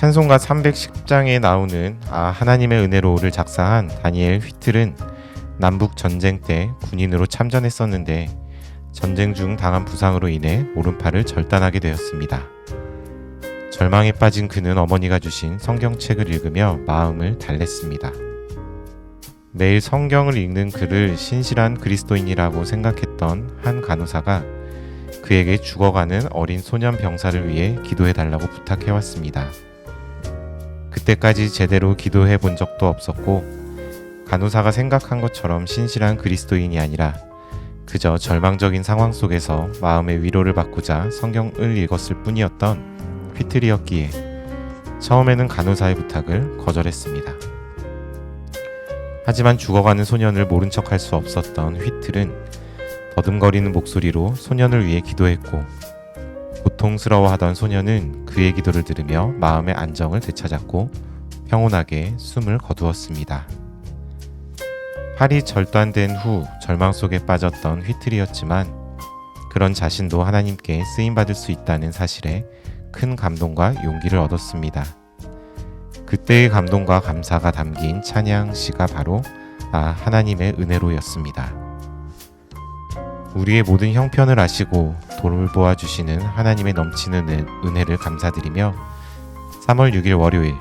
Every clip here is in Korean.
찬송가 310장에 나오는 아 하나님의 은혜로를 작사한 다니엘 휘틀은 남북 전쟁 때 군인으로 참전했었는데 전쟁 중 당한 부상으로 인해 오른팔을 절단하게 되었습니다. 절망에 빠진 그는 어머니가 주신 성경책을 읽으며 마음을 달랬습니다. 매일 성경을 읽는 그를 신실한 그리스도인이라고 생각했던 한 간호사가 그에게 죽어가는 어린 소년 병사를 위해 기도해 달라고 부탁해 왔습니다. 그때까지 제대로 기도해 본 적도 없었고 간호사가 생각한 것처럼 신실한 그리스도인이 아니라 그저 절망적인 상황 속에서 마음의 위로를 받고자 성경을 읽었을 뿐이었던 휘트리였기에 처음에는 간호사의 부탁을 거절했습니다. 하지만 죽어가는 소년을 모른 척할 수 없었던 휘틀은 더듬거리는 목소리로 소년을 위해 기도했고 고통스러워하던 소년은 그의 기도를 들으며 마음의 안정을 되찾았고 평온하게 숨을 거두었습니다. 팔이 절단된 후 절망 속에 빠졌던 휘틀이었지만 그런 자신도 하나님께 쓰임 받을 수 있다는 사실에 큰 감동과 용기를 얻었습니다. 그때의 감동과 감사가 담긴 찬양 시가 바로 아 하나님의 은혜로였습니다. 우리의 모든 형편을 아시고 돌보아 주시는 하나님의 넘치는 은- 은혜를 감사드리며 3월 6일 월요일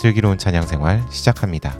슬기로운 찬양 생활 시작합니다.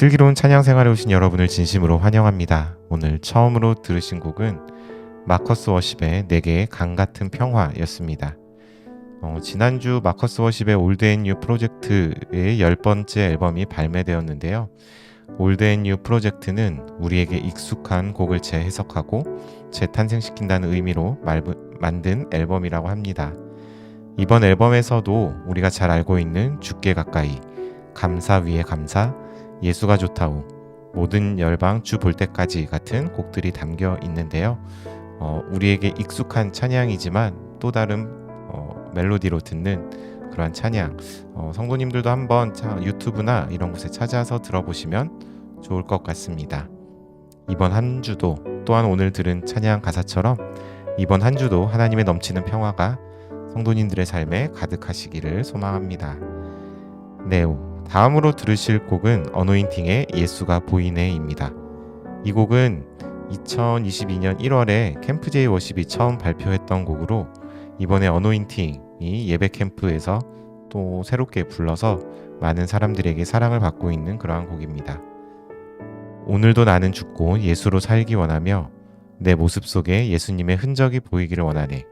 슬기로운 찬양 생활에 오신 여러분을 진심으로 환영합니다. 오늘 처음으로 들으신 곡은 마커스 워십의 내게의 강 같은 평화였습니다. 어, 지난주 마커스 워십의 올드 앤뉴 프로젝트의 열 번째 앨범이 발매되었는데요. 올드 앤뉴 프로젝트는 우리에게 익숙한 곡을 재해석하고 재탄생시킨다는 의미로 말부- 만든 앨범이라고 합니다. 이번 앨범에서도 우리가 잘 알고 있는 주께 가까이, 감사 위에 감사, 예수가 좋다우, 모든 열방 주 볼 때까지 같은 곡들이 담겨 있는데요. 어, 우리에게 익숙한 찬양이지만 또 다른 어, 멜로디로 듣는 그러한 찬양. 어, 성도님들도 한번 차- 유튜브나 이런 곳에 찾아서 들어보시면 좋을 것 같습니다. 이번 한 주도 또한 오늘 들은 찬양 가사처럼 이번 한 주도 하나님의 넘치는 평화가 성도님들의 삶에 가득하시기를 소망합니다. 네, 다음으로 들으실 곡은 어노인팅의 예수가 보이네입니다. 이 곡은 2022년 1월에 캠프 제이 워십이 처음 발표했던 곡으로 이번에 어노인팅이 예배 캠프에서 또 새롭게 불러서 많은 사람들에게 사랑을 받고 있는 그러한 곡입니다. 오늘도 나는 죽고 예수로 살기 원하며 내 모습 속에 예수님의 흔적이 보이기를 원하네.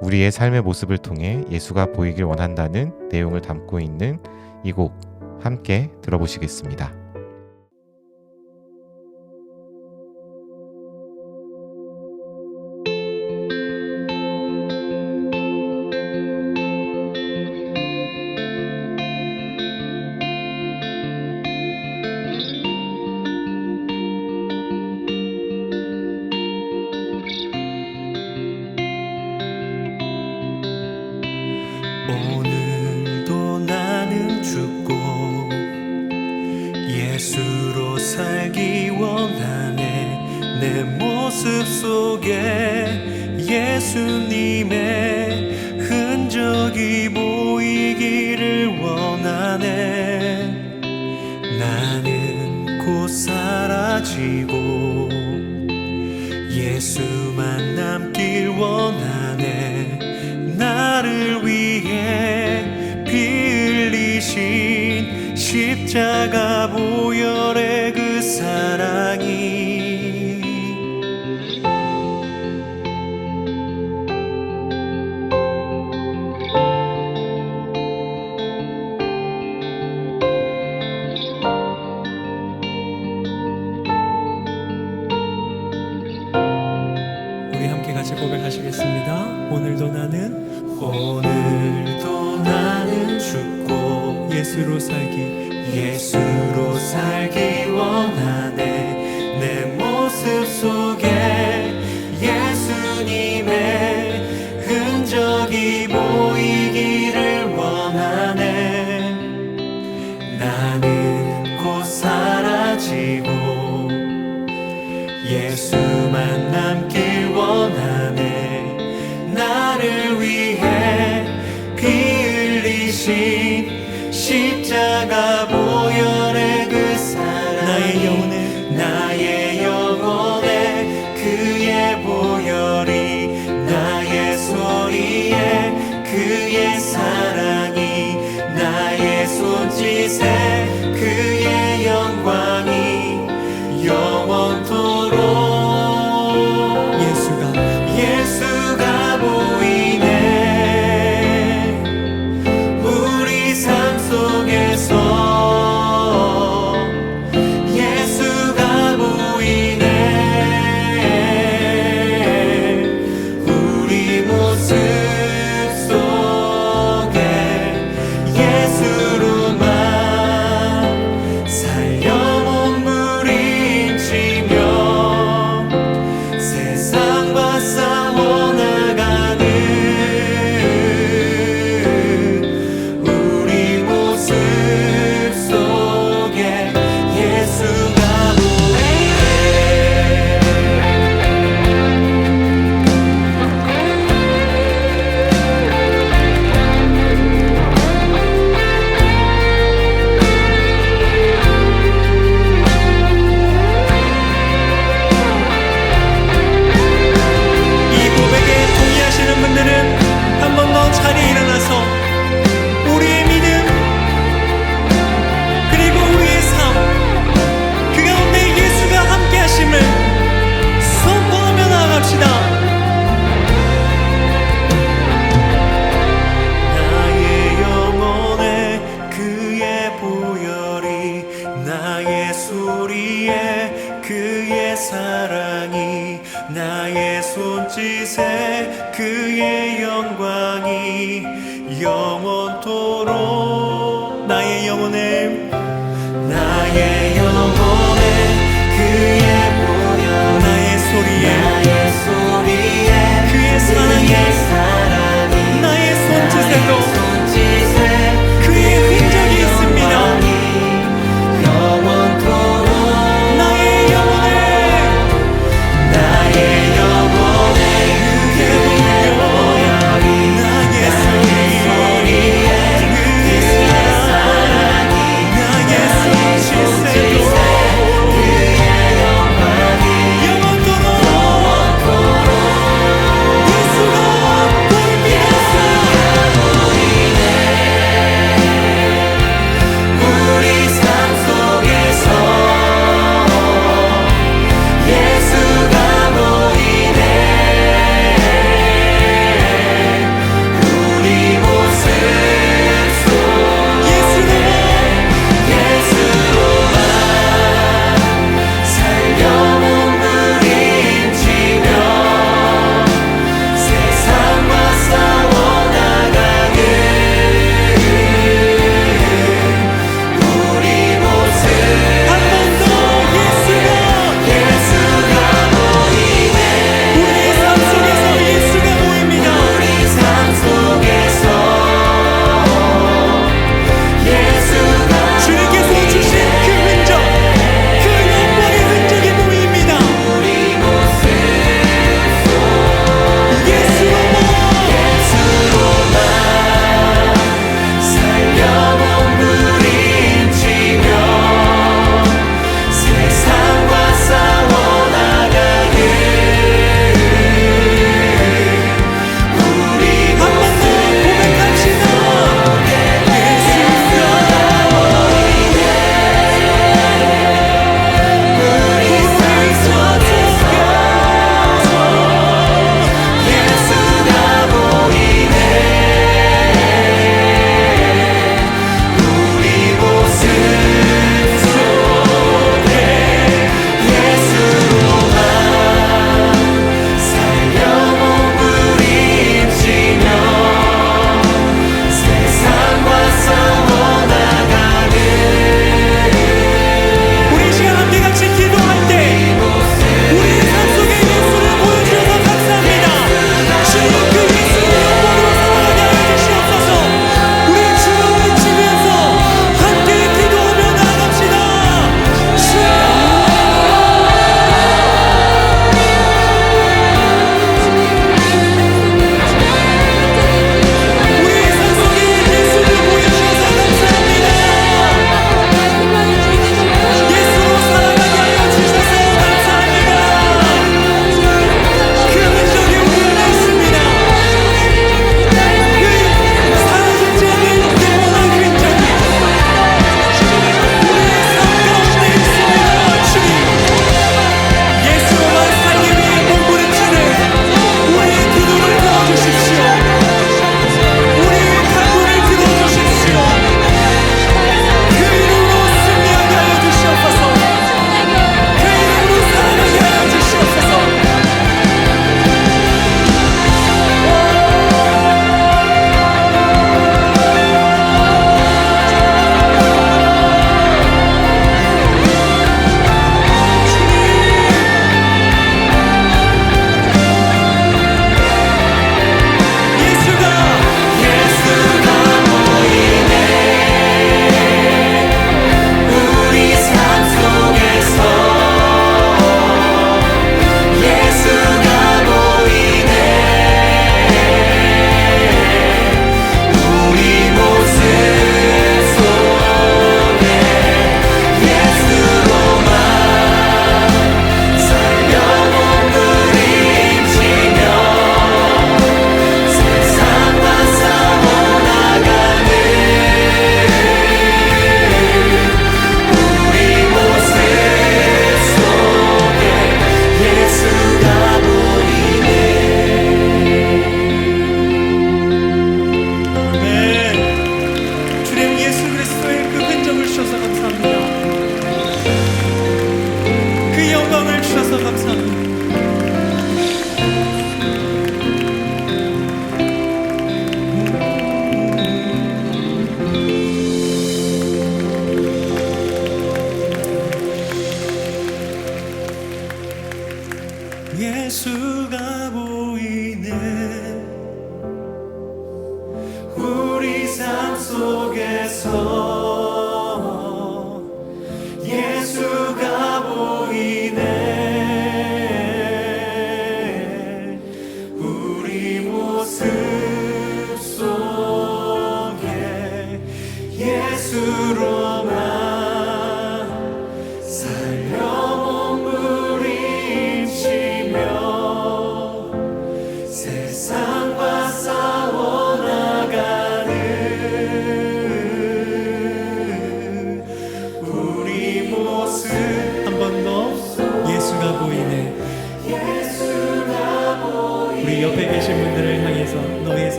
우리의 삶의 모습을 통해 예수가 보이길 원한다는 내용을 담고 있는 이 곡 함께 들어보시겠습니다. 사라지고 예수만 남길 원하네. 나를 위해 피 흘리신 십자가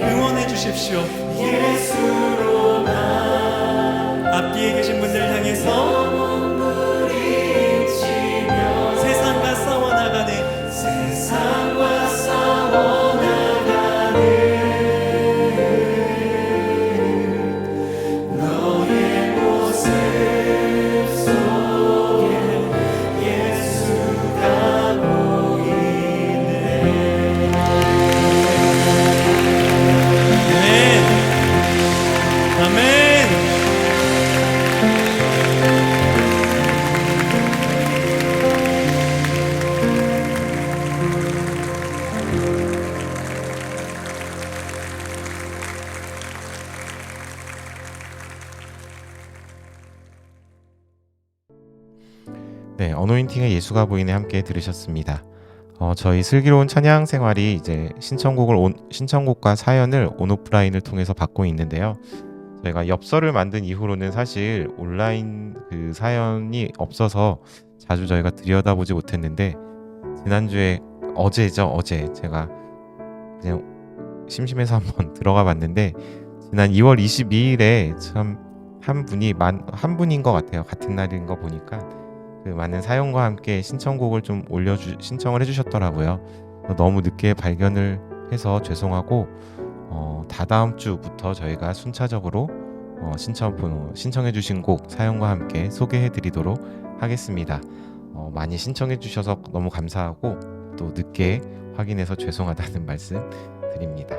응원해 주십시오. 예수로만 앞뒤에 계신 네, 어노인팅의 예수가 보이네 함께 들으셨습니다. 어, 저희 슬기로운 찬양 생활이 이제 신청곡을 온, 신청곡과 사연을 온오프라인을 통해서 받고 있는데요. 저희가 엽서를 만든 이후로는 사실 온라인 그 사연이 없어서 자주 저희가 들여다보지 못했는데 지난주에 어제죠 어제 제가 그냥 심심해서 한번 들어가 봤는데 지난 2월 22일에 참 한 분이 만, 한 분인 것 같아요 같은 날인 거 보니까 그 많은 사연과 함께 신청곡을 좀 올려주 신청을 해주셨더라고요. 너무 늦게 발견을 해서 죄송하고 어, 다다음 주부터 저희가 순차적으로 어, 신청 신청해주신 곡 사연과 함께 소개해드리도록 하겠습니다. 어, 많이 신청해주셔서 너무 감사하고 또 늦게 확인해서 죄송하다는 말씀 드립니다.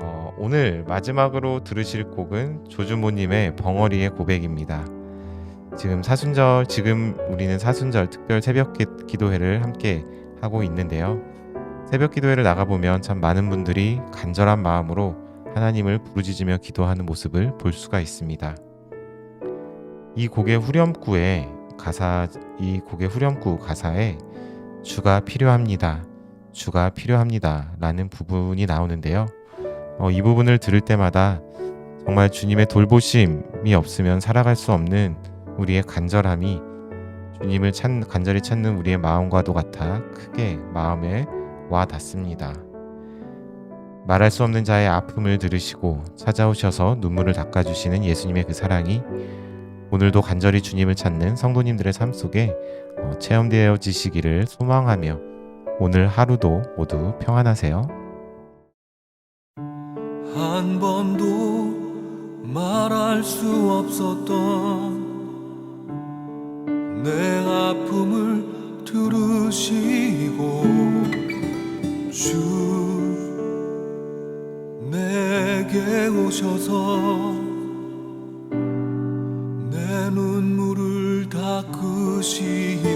어, 오늘 마지막으로 들으실 곡은 조주모님의 벙어리의 고백입니다. 지금 사순절 지금 우리는 사순절 특별 새벽 기, 기도회를 함께 하고 있는데요. 새벽 기도회를 나가 보면 참 많은 분들이 간절한 마음으로 하나님을 부르짖으며 기도하는 모습을 볼 수가 있습니다. 이 곡의 후렴구에 가사 이 곡의 후렴구 가사에 주가 필요합니다. 주가 필요합니다 라는 부분이 나오는데요. 어, 이 부분을 들을 때마다 정말 주님의 돌보심이 없으면 살아갈 수 없는 우리의 간절함이 주님을 찾, 간절히 찾는 우리의 마음과도 같아 크게 마음에 와 닿습니다. 말할 수 없는 자의 아픔을 들으시고 찾아오셔서 눈물을 닦아주시는 예수님의 그 사랑이 오늘도 간절히 주님을 찾는 성도님들의 삶 속에 어, 체험되어지시기를 소망하며 오늘 하루도 모두 평안하세요. 한 번도 말할 수 없었던 내 아픔을 들으시고 주 내게 오셔서 내 눈물을 닦으시네.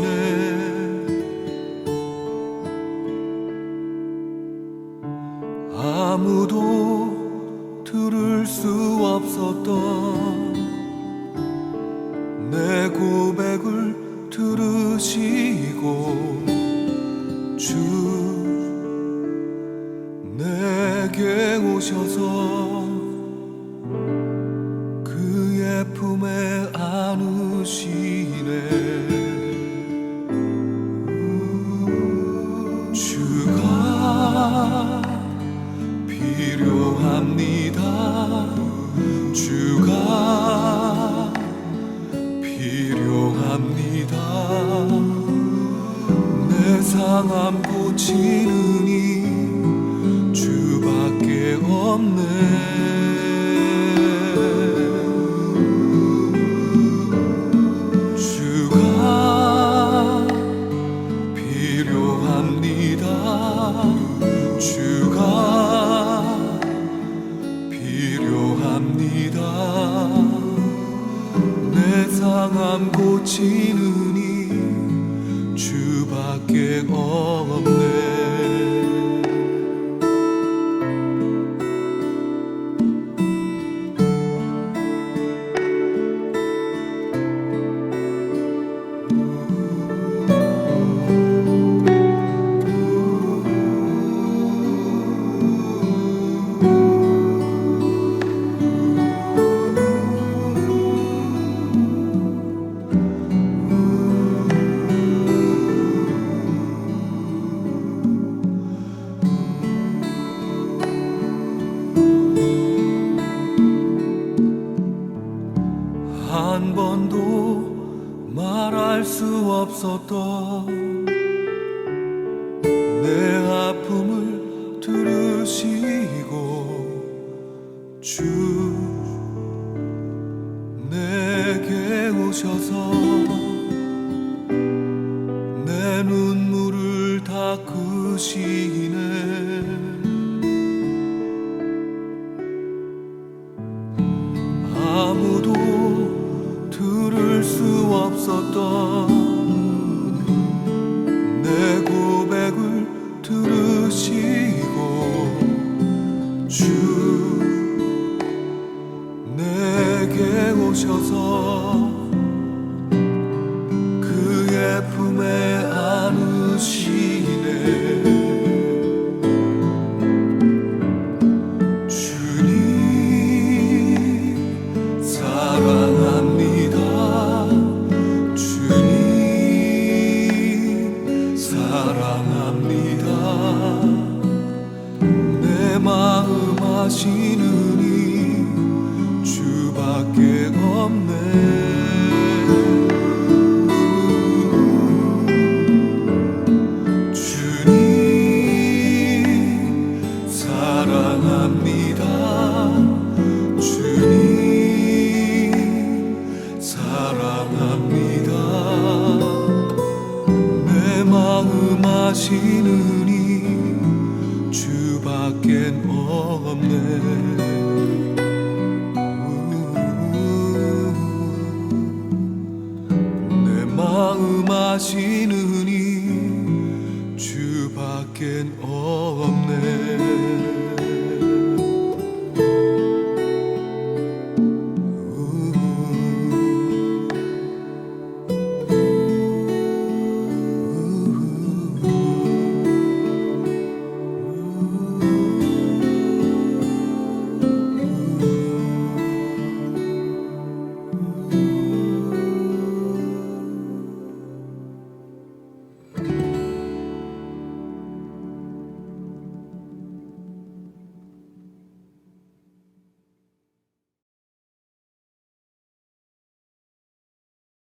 아무도 들을 수 없었던 내 고백을 들으시고 주가 필요합니다. 내 상함 고치는 이 주밖에 없네. 한 번도 말할 수 없었던 내 아픔을 들으시고 주 내게 오셔서 head.